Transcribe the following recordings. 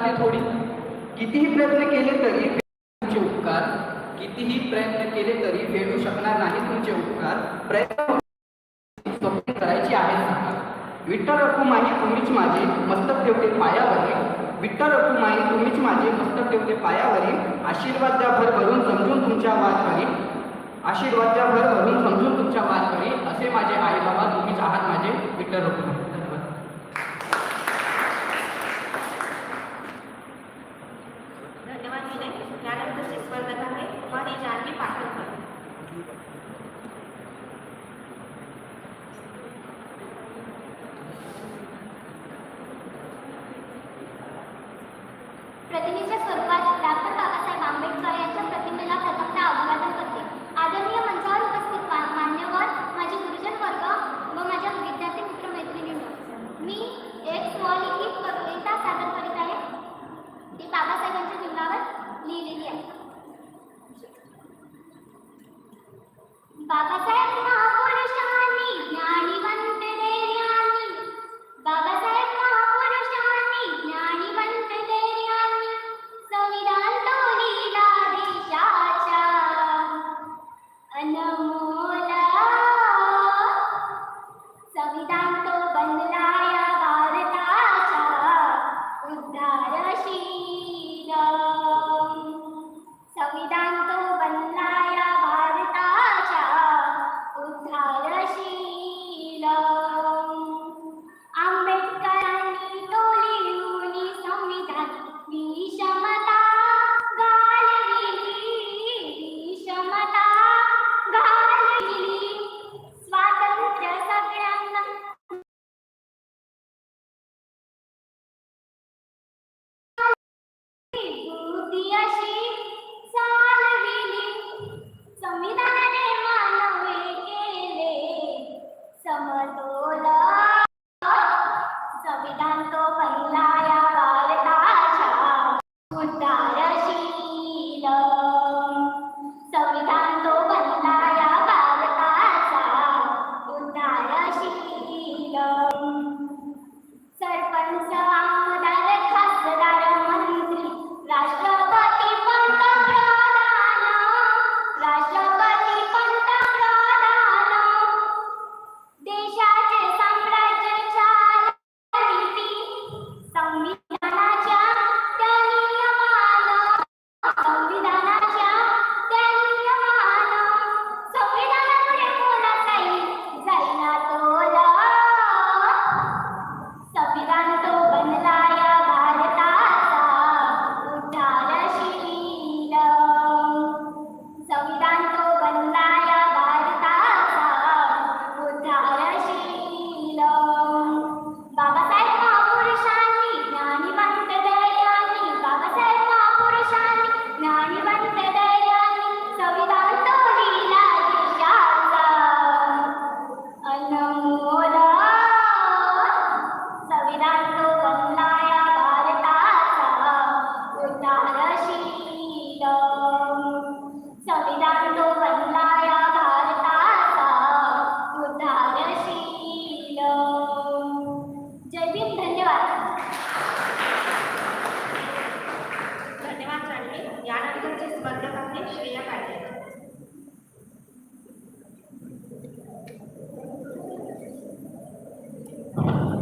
थोडी. कितीही प्रयत्न केले तरी तुमचे उपकार कितीही प्रयत्न केले तरी फेडू शकणार नाही तुमचे उपकार. प्रयत्न करायची आहे. विठ्ठल रखुमाई तुम्हीच माझे मस्तक ठेवते पायावरी विठ्ठल रखुमाई तुम्हीच माझे मस्तक ठेवते पायावरी आशीर्वाद द्या भर भरून समजून तुमच्या वाद करी आशीर्वाद द्या भर भरून समजून तुमच्या वाद करी असे माझे आई बाबा तुम्हीच आहात माझे विठ्ठल रखुमाई. प्रतिमेच्या स्वरूपात डॉक्टर बाबासाहेब आंबेडकर यांच्या प्रतिमेला प्रथमता अभिवादन करते. आदरणीय मंचावर उपस्थित मान्यवर माझे गुरुजन वर्ग व माझ्या विद्यार्थी मित्रमैत्रिणींनो मी एक स्वलिंग halo. यानंतरचे स्पर्धक आहे श्रेया पाटील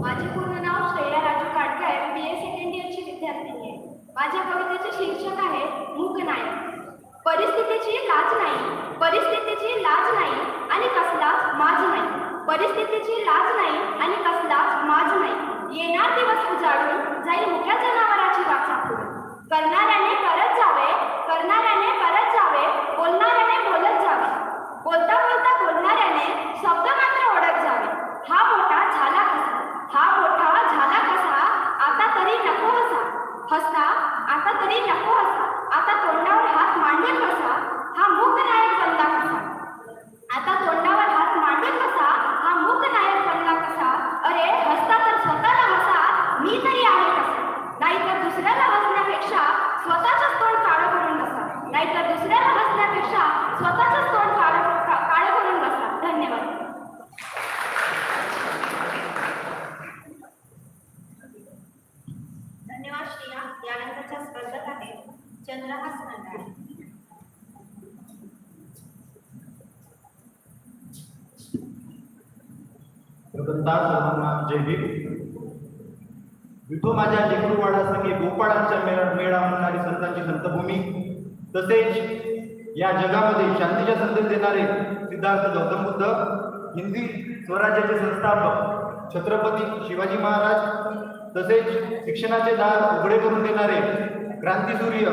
माझे पूर्ण नाव श्रेया राजू काटकर आहे बी ए सेकंड इयरची विद्यार्थिनी आहे. माझ्या कवितेचे शीर्षक आहे मूक नाही. परिस्थितीची लाज नाही परिस्थितीची लाज नाही आणि कसलाच माज नाही. परिस्थितीची लाज नाही आणि कसलाच माज नाही. येणार दिवस उजाडून जाईल मुख्या जनावराची वाचा करणाऱ्याने करत नको असा. आता तोंडावर हात मांडले कसा हा मूक नायक बनला कसा आता तोंडावर हात मांडेल कसा हा मूक नायक बनला कसा अरे हसता तर स्वतःला हसा मी तरी आहे कसा नाहीतर दुसऱ्याला हसण्यापेक्षा स्वतःच तोंड काळं करून बसा नाहीतर दुसऱ्याला हसण्यापेक्षा स्वतःच तोंड काळं का- काळं करून बसा धन्यवाद यानंतरच्या स्पर्धक या चंद्रहास खंडाळे सर्वांना जय विठो माझ्या संगे गोपाळांच्या मेळा मेळा म्हणणारी संतांची संतभूमी. तसेच या जगामध्ये शांतीच्या संदेश देणारे सिद्धार्थ गौतम बुद्ध हिंदी स्वराज्याचे संस्थापक छत्रपती शिवाजी महाराज तसेच शिक्षणाचे दार उघडे करून देणारे क्रांतीसूर्य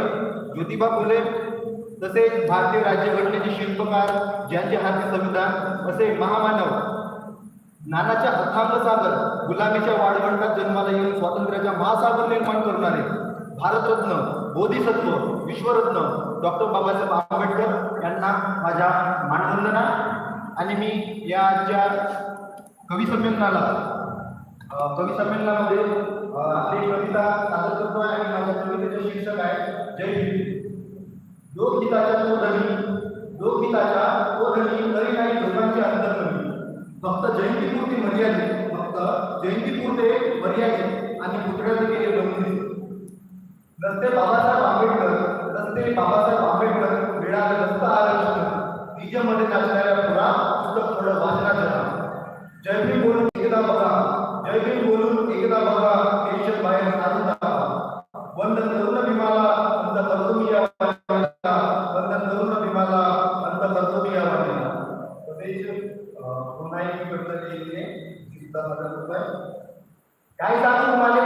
ज्योतिबा फुले तसेच भारतीय राज्यघटनेचे शिल्पकार ज्यांचे हाती संविधान असे महामानव नानाच्या अथांग सागर गुलामीच्या वाढवंटात जन्माला येऊन स्वातंत्र्याचा महासागर निर्माण करणारे भारतरत्न बोधिसत्व विश्वरत्न डॉक्टर बाबासाहेब आंबेडकर यांना माझ्या मानवंदना. आणि मी याच्या कवी संमेलनाला कवी संमेलनामध्ये आपली कविता सादर करतो आहे आणि माझ्या कवितेचे शीर्षक आहे जय भीम लोकहिताच्या तो धनी लोकगीताच्या तो धनी तरी नाही लोकांची अंतर नवी फक्त जयंतीपुरती मर्यादित फक्त जयंतीपुरते मर्यादित आणि पुतळ्याचे केले बंदी रस्ते बाबासाहेब आंबेडकर रस्ते बाबासाहेब आंबेडकर मिळाले रस्त आरक्षण. निजमध्ये नाचणाऱ्या पुरा पुस्तक थोडं वाचनाचं जय भीम बोलून एकदा बघा. ती सुद्धा सादर करतो आहे. काय